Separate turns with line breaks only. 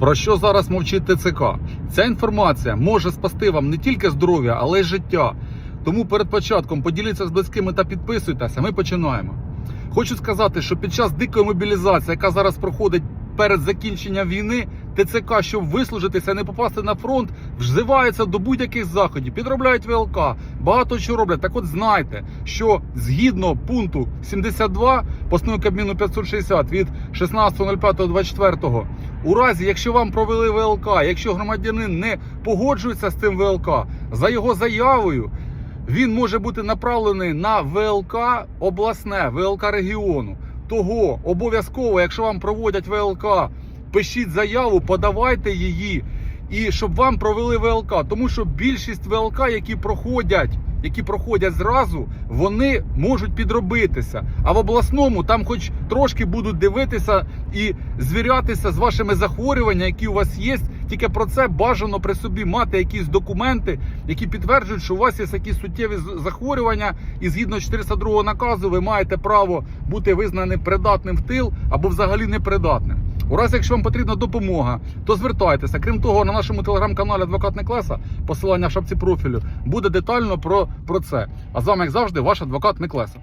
Про що зараз мовчить ТЦК? Ця інформація може спасти вам не тільки здоров'я, але й життя. Тому перед початком поділіться з близькими та підписуйтеся. Ми починаємо. Хочу сказати, що під час дикої мобілізації, яка зараз проходить перед закінченням війни, ТЦК, щоб вислужитися, не попасти на фронт, вживаються до будь-яких заходів, підробляють ВЛК, багато що роблять. Так от знайте, що згідно пункту 72 постанови Кабміну 560 від 16.05.24, у разі, якщо вам провели ВЛК, якщо громадянин не погоджується з цим ВЛК, за його заявою він може бути направлений на ВЛК обласне, ВЛК регіону. Того обов'язково, якщо вам проводять ВЛК, пишіть заяву, подавайте її, і щоб вам провели ВЛК. Тому що більшість ВЛК, які проходять, які проходять зразу, вони можуть підробитися. А в обласному там, хоч трошки будуть дивитися і звірятися з вашими захворюваннями, які у вас є. Тільки про це бажано при собі мати якісь документи, які підтверджують, що у вас є якісь суттєві захворювання, і згідно 402 наказу ви маєте право бути визнаним придатним в тил або взагалі непридатним. У разі, якщо вам потрібна допомога, то звертайтеся. Крім того, на нашому телеграм-каналі Адвокат Некласа, посилання в шапці профілю, буде детально про, про це. А з вами, як завжди, ваш адвокат Неклеса.